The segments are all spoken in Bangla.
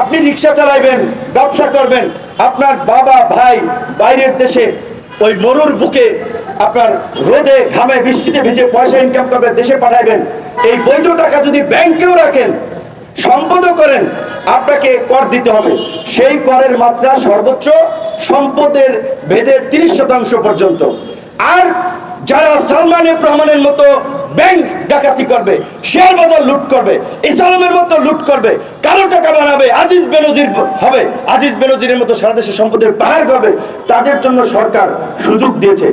আপনি রিক্সা চালাইবেন, ব্যবসা করবেন, আপনার বাবা, ভাই বাইরের দেশে ওই মরুর বুকে আপনার রোদে, ঘামে, বৃষ্টিতে ভিজে পয়সা ইনকাম করবে, দেশে পাঠাইবেন। এই বৈধ টাকা যদি ব্যাংকেও রাখেন, সম্পদও করেন, আপনাকে কর দিতে হবে। সেই করের মাত্রা সর্বোচ্চ সম্পদের ভেদে তিরিশ শতাংশ পর্যন্ত। আর যারা সালমান রহমানের মতো ব্যাংক ডাকাতি করবে, শেয়ার বাজার লুট করবে, ইসলামের মতো লুট করবে কালো টাকা বানাবে আজিজ বেনজির হবে, আজিজ বেনজিরের মতো সারা দেশে সম্পদের পাহাড় করবে, তাদের জন্য সরকার সুযোগ দিয়েছে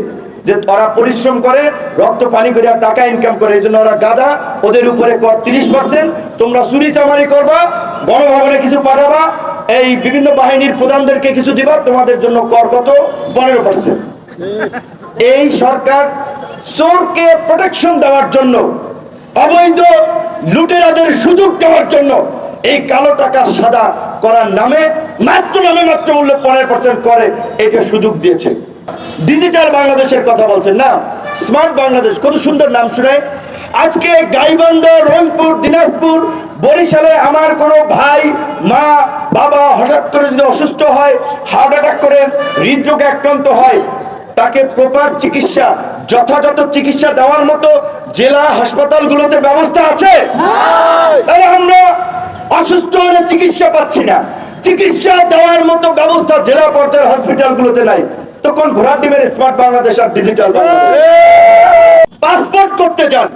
যে ওরা পরিশ্রম করে, রক্ত পানি করে টাকা ইনকাম করে, এই জন্য ওরা গাদা, ওদের উপরে কর তিরিশ পার্সেন্ট তোমরা চুরি চামারি করবা, গণভবনে কিছু পাঠাবা, এই বিভিন্ন বাহিনীর প্রধানদেরকে কিছু দিবা, তোমাদের জন্য কর কত? পনেরো পার্সেন্ট এই সরকার চোরকে প্রোটেকশন দেওয়ার জন্য, অবৈধ লুটেরাদের সুযোগ দেওয়ার জন্য এই কালো টাকা সাদা করার নামে, মাত্র নামে মাত্র মূল্য পনেরো পার্সেন্ট করে এটা সুযোগ দিয়েছে। ডিজিটাল বাংলাদেশের কথা বলছেন না স্মার্ট বাংলাদেশ, কত সুন্দর নাম শুনে। আজকে গাইবান্ধা, রংপুর, দিনাজপুর, বরিশালে আমার কোনো ভাই, মা, বাবা হঠাৎ করে যদি অসুস্থ হয় হার্ট অ্যাটাক করে, হৃদরোগে আক্রান্ত হয়, তাকে প্রপার চিকিৎসা যথাযথ চিকিৎসা দেওয়ার মতো জেলা হাসপাতালগুলোতে ব্যবস্থা আছে? তাহলে আমরা অসুস্থ হলে চিকিৎসা পাচ্ছি না। চিকিৎসা দেওয়ার মতো ব্যবস্থা জেলা পর্যায়ের হসপিটালগুলোতে নাই। তখন ঘোড়া টিমের স্মার্ট বাংলাদেশ আর ডিজিটাল পাসপোর্ট করতে যান।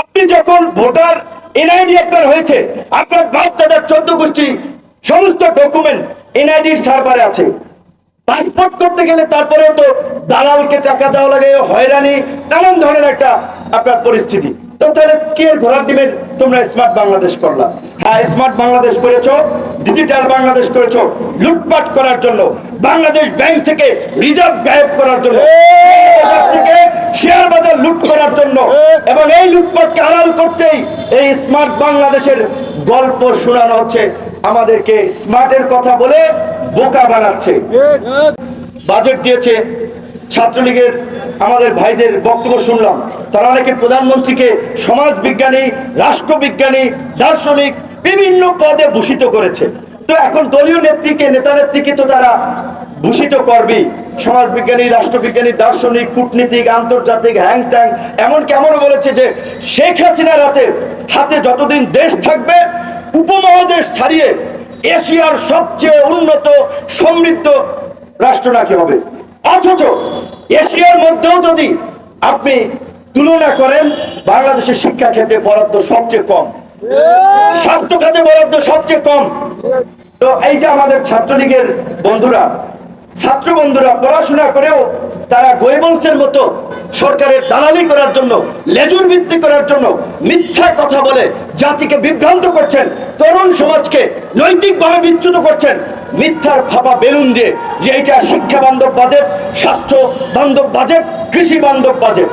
আপনি যখন ভোটার এনআইডি একবার হয়েছে আপনার বাপ দাদার চোদ্দ গোষ্ঠী সমস্ত ডকুমেন্ট এনআইডির সার্ভারে আছে। পাসপোর্ট করতে গেলে তারপরেও তো দালালকে টাকা দেওয়া লাগে হয়রানি নানান ধরনের একটা আপনার পরিস্থিতি। তো তাহলে কে ঘোড়ার ডিমের তোমরা স্মার্ট বাংলাদেশ করলা? হ্যাঁ স্মার্ট বাংলাদেশ করেছ ডিজিটাল বাংলাদেশ করেছ লুটপাট করার জন্য বাংলাদেশ ব্যাংক থেকে রিজার্ভ গায়েব করার জন্য থেকে শেয়ার বাজার লুট করার জন্য এবং এই লুটপাটকে আড়াল করতেই এই স্মার্ট বাংলাদেশের গল্প শোনানো হচ্ছে। আমাদেরকে স্মার্টের কথা বলে বোকা বানাচ্ছে। বাজেট দিয়েছে ছাত্রলীগের আমাদের ভাইদের বক্তব্য শুনলাম। তারা অনেকে প্রধানমন্ত্রীকে সমাজ বিজ্ঞানী রাষ্ট্রবিজ্ঞানী, দার্শনিক বিভিন্ন পদে ভূষিত করেছে। তো এখন দলীয় নেত্রীকে, নেতা নেত্রীকে তো তারা ভূষিত করবেই সমাজবিজ্ঞানী, রাষ্ট্রবিজ্ঞানী, দার্শনিক, কূটনীতিক, আন্তর্জাতিক হ্যাং ত্যাং এমন কেমন বলেছে যে শেখ হাসিনার হাতে হাতে যতদিন দেশ থাকবে উপমহাদেশ ছাড়িয়ে এশিয়ার সবচেয়ে উন্নত সমৃদ্ধ রাষ্ট্র নাকি হবে? অথচ এশিয়ার মধ্যেও যদি আপনি তুলনা করেন বাংলাদেশের শিক্ষা ক্ষেত্রে বরাদ্দ সবচেয়ে কম। স্বাস্থ্য খাতে বরাদ্দ সবচেয়ে কম। তো এই যে আমাদের ছাত্রলীগের বন্ধুরা ছাত্র বন্ধুরা, পড়াশোনা করেও তারা গোয়েবলসের মতো সরকারের দালালি করার জন্য, লেজুর ভিত্তি করার জন্য মিথ্যা কথা বলে জাতিকে বিভ্রান্ত করছেন, তরুণ সমাজকে নৈতিকভাবে বিচ্যুত করছেন। মিথ্যার ফাঁপা বেলুন দিয়ে যে এটা শিক্ষা বান্ধব বাজেট, স্বাস্থ্য বান্ধব বাজেট, কৃষি বান্ধব বাজেট।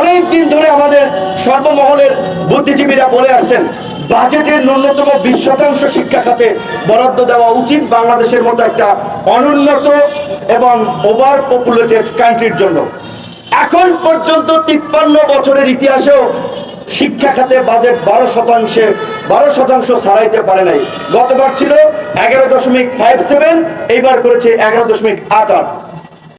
অনেক দিন ধরে আমাদের সর্বমহলের বুদ্ধিজীবীরা বলে আসছেন বাজেটের ন্যূনতম বিশ শতাংশ শিক্ষা খাতে বরাদ্দ দেওয়া উচিত বাংলাদেশের মতো একটা অনুন্নত এবং ওভার পপুলেটেড কান্ট্রির জন্য। এখন পর্যন্ত তিপ্পান্ন বছরের ইতিহাসেও শিক্ষা খাতে বাজেট বারো শতাংশে, বারো শতাংশ ছাড়াইতে পারে নাই। গতবার ছিল এগারো দশমিক ফাইভ সেভেন এইবার করেছে এগারো দশমিক আট আট।